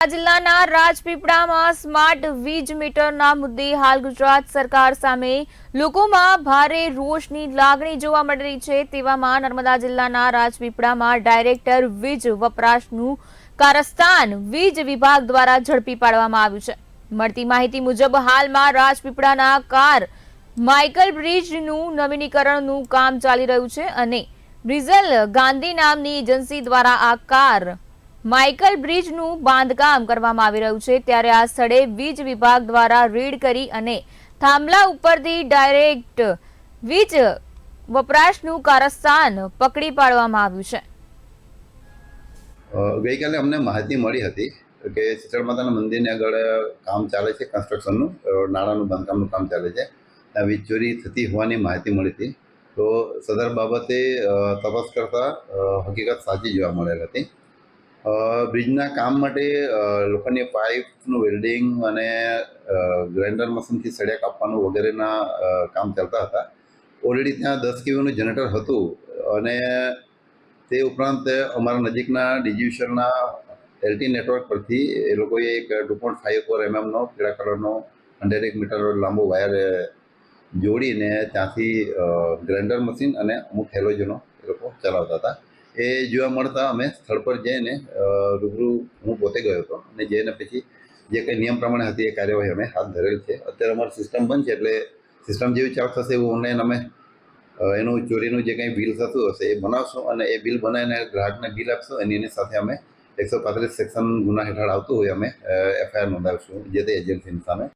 જિલ્લાના રાજપીપળામાં સ્માર્ટ વીજ મીટરના મુદ્દે હાલ ગુજરાત સરકાર સામે લોકોમાં ભારે રોષની લાગણી જોવા મળી રહી છે તેવામાં નર્મદા જિલ્લાના રાજપીપળામાં ડાયરેક્ટર વીજ વપરાશનું કારસ્તાન વીજ વિભાગ દ્વારા ઝડપી પાડવામાં આવ્યું છે. મળતી માહિતી મુજબ હાલમાં રાજપીપળાના કાર માઇકલ બ્રિજનું નવીનીકરણનું કામ ચાલી રહ્યું છે અને બ્રિઝલ ગાંધી નામની એજન્સી દ્વારા આ કાર માઇકલ બ્રિજનું બાંધકામ કરવામાં આવી રહ્યું છે ત્યારે આ સ્થળે વીજ વિભાગ દ્વારા રીડ કરી અને થાંભલા ઉપરથી ડાયરેક્ટ વીજ વપરાશનું કારસ્તાન પકડી પાડવામાં આવ્યું છે. ગઈકાલે અમને માહિતી મળી હતી કે શીતળ માતાના મંદિરની આગળ કામ ચાલે છે કન્સ્ટ્રક્શનનું નાણાંનું, બાંધકામનું કામ ચાલે છે. ત્યાં વીજ ચોરી થતી હોવાની માહિતી મળી હતી. તો સદર બાબતે તપાસ કરતાં હકીકત સાચી જોવા મળેલ હતી. બ્રિજના કામ માટે લોખંડની પાઇપનું વેલ્ડિંગ અને ગ્રાઇન્ડર મશીનથી સળિયા કાપવાનું વગેરેના કામ ચાલતા હતા. ઓલરેડી ત્યાં દસ કેવીનું જનરેટર હતું અને તે ઉપરાંત અમારા નજીકના ડિજિવિશનના એલટી નેટવર્ક પરથી એ લોકોએ એક ટુ પોઈન્ટ ફાઇવ ફોર એમએમનો પીળા કલરનો હંડ્રેડ એક મીટર લાંબો વાયર જોડીને ત્યાંથી ગ્રાઇન્ડર મશીન અને અમુક હેલોજનો એ લોકો ચલાવતા હતા. એ જોવા મળતા અમે સ્થળ પર જઈને રૂબરૂ હું પોતે ગયો હતો અને જઈને પછી જે કંઈ નિયમ પ્રમાણે હતી એ કાર્યવાહી અમે હાથ ધરેલ છે. અત્યારે અમારી સિસ્ટમ બંધ છે એટલે સિસ્ટમ જેવી ચાલુ થશે એવું ઓનલાઈન અમે એનું ચોરીનું જે કંઈ બિલ થતું હશે એ બનાવશું અને એ બિલ બનાવીને ગ્રાહકને બિલ આપશું અને એની સાથે અમે એકસો પાંત્રીસ સેક્શન ગુના હેઠળ આવતું હોય અમે એફઆઈઆર નોંધાવીશું જે તે એજન્સીની સામે.